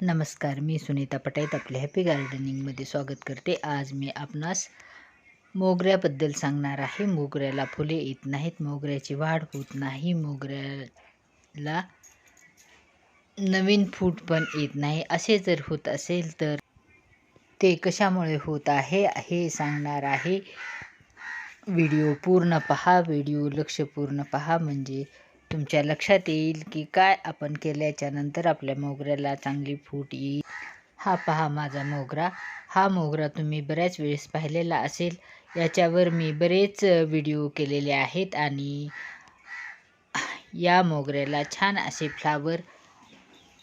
नमस्कार मी सुनीता पटाईत आपल्या हॅपी गार्डनिंगमध्ये स्वागत करते. आज मी आपणास मोगऱ्याबद्दल सांगणार आहे. मोगऱ्याला फुले येत नाहीत मोगऱ्याची वाढ होत नाही मोगऱ्याला नवीन फूट पण येत नाही. असे जर होत असेल तर ते कशामुळे होत आहे हे सांगणार आहे. व्हिडिओ पूर्ण पहा व्हिडिओ लक्षपूर्ण पहा. म्हणजे तुमच्या लक्षात येईल की काय आपण केल्याच्यानंतर आपल्या मोगऱ्याला चांगली फूट येईल. हा पहा माझा मोगरा. हा मोगरा तुम्ही बऱ्याच वेळेस पाहिलेला असेल. याच्यावर मी बरेच व्हिडिओ केलेले आहेत आणि या मोगऱ्याला छान असे फ्लावर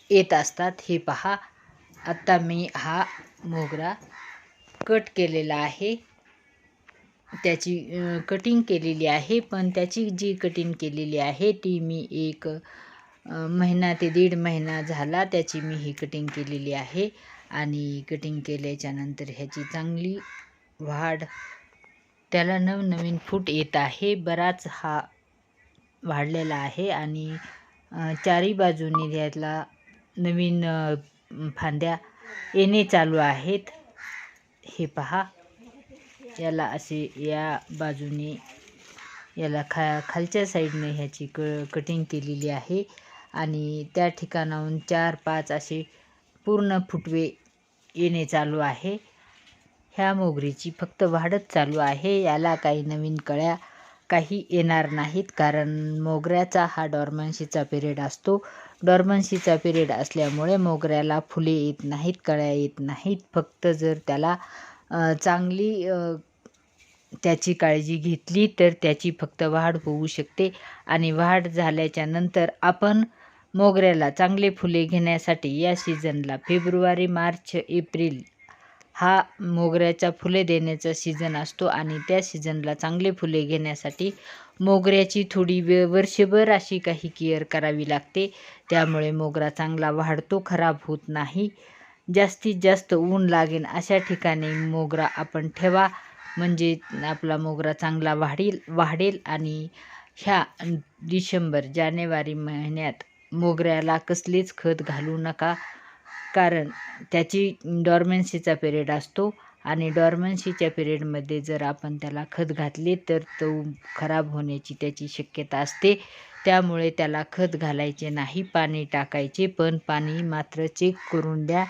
येत असतात. हे पहा. आत्ता मी हा मोगरा कट केलेला आहे. त्याची कटिंग केलेली आहे. पण त्याची जी कटिंग केलेली आहे ती मी एक महिना ते दीड महिना झाला त्याची मी ही कटिंग केलेली आहे. आणि कटिंग केल्याच्यानंतर ह्याची चांगली वाढ त्याला नवनवीन फूट येत आहे. बराच हा वाढलेला आहे. आणि चारी बाजूने ह्यातला नवीन फांद्या येणे चालू आहेत. हे पहा. याला असे या बाजूने याला खा खालच्या साईडने ह्याची क कटिंग केलेली आहे. आणि त्या ठिकाणाहून चार पाच असे पूर्ण फुटवे येणे चालू आहे. ह्या मोगरीची फक्त वाढत चालू आहे. याला काही नवीन कळ्या काही येणार नाहीत कारण मोगऱ्याचा हा डॉर्मन्सीचा पिरियड असतो. डॉर्मन्सीचा पिरियड असल्यामुळे मोगऱ्याला फुले येत नाहीत कळ्या येत नाहीत. फक्त जर त्याला चांगली त्याची काळजी घेतली तर त्याची फक्त वाढ होऊ शकते. आणि वाढ झाल्याच्यानंतर आपण मोगऱ्याला चांगले फुले घेण्यासाठी या सीझनला फेब्रुवारी मार्च एप्रिल हा मोगऱ्याचा फुले देण्याचा सीझन असतो. आणि त्या सीझनला चांगले फुले घेण्यासाठी मोगऱ्याची थोडी वे वर्षभर अशी काही केअर करावी लागते. त्यामुळे मोगरा चांगला वाढतो खराब होत नाही. जास्तीत जास्त ऊन लागेल अशा ठिकाणी मोगरा आपण ठेवा. म्हणजे आपला मोगरा चांगला वाढेल वाढेल आणि ह्या डिसेंबर जानेवारी महिन्यात मोगऱ्याला कसलेच खत घालू नका. कारण त्याची डॉर्मन्सीचा पिरियड असतो आणि डॉर्मन्सीच्या पिरियडमध्ये जर आपण त्याला खत घातले तर तो खराब होण्याची त्याची शक्यता असते. त्यामुळे त्याला खत घालायचे नाही पाणी टाकायचे पण पाणी मात्र चेक करून द्या.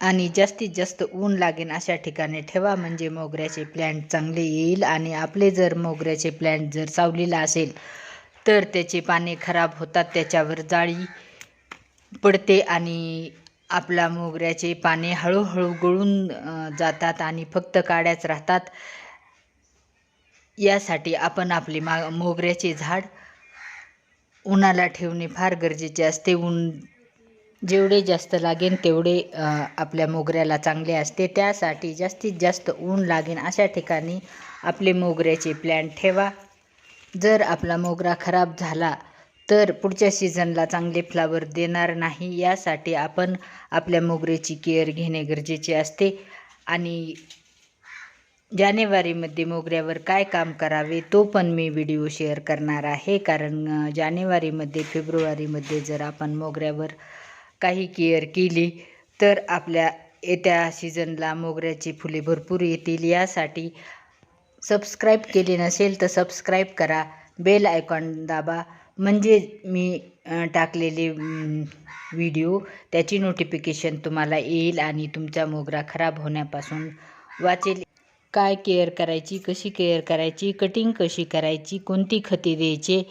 आणि जास्तीत जास्त ऊन लागेल अशा ठिकाणी ठेवा म्हणजे मोगऱ्याचे प्लॅन्ट चांगले येईल आणि आपले जर मोगऱ्याचे प्लॅन्ट जर सावलीला असेल तर त्याचे पाने खराब होतात त्याच्यावर जाळी पडते आणि आपला मोगऱ्याचे पाने हळूहळू गळून जातात आणि फक्त काड्याच राहतात. यासाठी आपण आपले मा मोगऱ्याचे झाड उन्हाला ठेवणे फार गरजेचे असते. ऊन जेवढे जास्त लागेल तेवढे आपल्या मोगऱ्याला चांगले असते. त्यासाठी जास्तीत जास्त ऊन लागेल अशा ठिकाणी आपले मोगऱ्याचे प्लॅन ठेवा. जर आपला मोगरा खराब झाला तर पुढच्या सीझनला चांगले फ्लावर देणार नाही. यासाठी आपण आपल्या मोगऱ्याची केअर घेणे गरजेचे असते. आणि जानेवारीमध्ये मोगऱ्यावर काय काम करावे तो पण मी व्हिडिओ शेअर करणार आहे. कारण जानेवारीमध्ये फेब्रुवारीमध्ये जर आपण मोगऱ्यावर काही केअर केली तर आपल्या येत्या सीझनला मोगऱ्याची फुले भरपूर येतील. यासाठी सबस्क्राईब केले नसेल तर सबस्क्राईब करा. बेल आयकॉन दाबा. म्हणजे मी टाकलेले व्हिडिओ त्याची नोटिफिकेशन तुम्हाला येईल आणि तुमचा मोगरा खराब होण्यापासून वाचेल. काय केअर करायची कशी केअर करायची कटिंग कशी करायची कोणती खते द्यायचे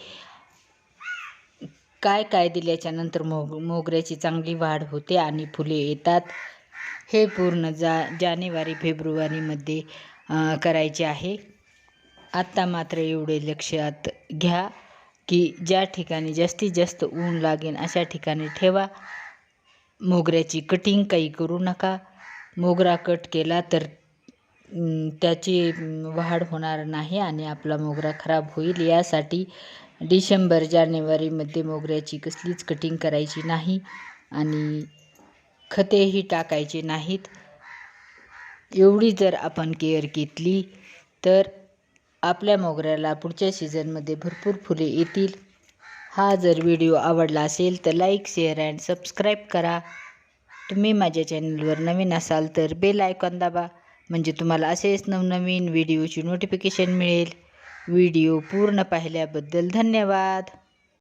काय काय दिल्याच्यानंतर मोग मोगऱ्याची चांगली वाढ होते आणि फुले येतात. हे पूर्ण जा जानेवारी फेब्रुवारीमध्ये करायचे आहे. आत्ता मात्र एवढे लक्षात घ्या की ज्या ठिकाणी जास्तीत जास्त ऊन लागेल अशा ठिकाणी ठेवा. मोगऱ्याची कटिंग काही करू नका. मोगरा कट केला तर त्याची वाढ होणार नाही आणि आपला मोगरा खराब होईल. यासाठी डिसेंबर जानेवारीमध्ये मोगऱ्याची कसलीच कटिंग करायची नाही आणि खतेही टाकायचे नाहीत. एवढी जर आपण केअर घेतली तर आपल्या मोगऱ्याला पुढच्या सीझनमध्ये भरपूर फुले येतील. हा जर व्हिडिओ आवडला असेल तर लाईक शेअर अँड सबस्क्राईब करा. तुम्ही माझ्या चॅनलवर नवीन असाल तर बेल आयकॉन दाबा. म्हणजे तुम्हाला असेच नवनवीन व्हिडिओची नोटिफिकेशन मिळेल. व्हिडिओ पूर्ण पाहिल्याबद्दल धन्यवाद.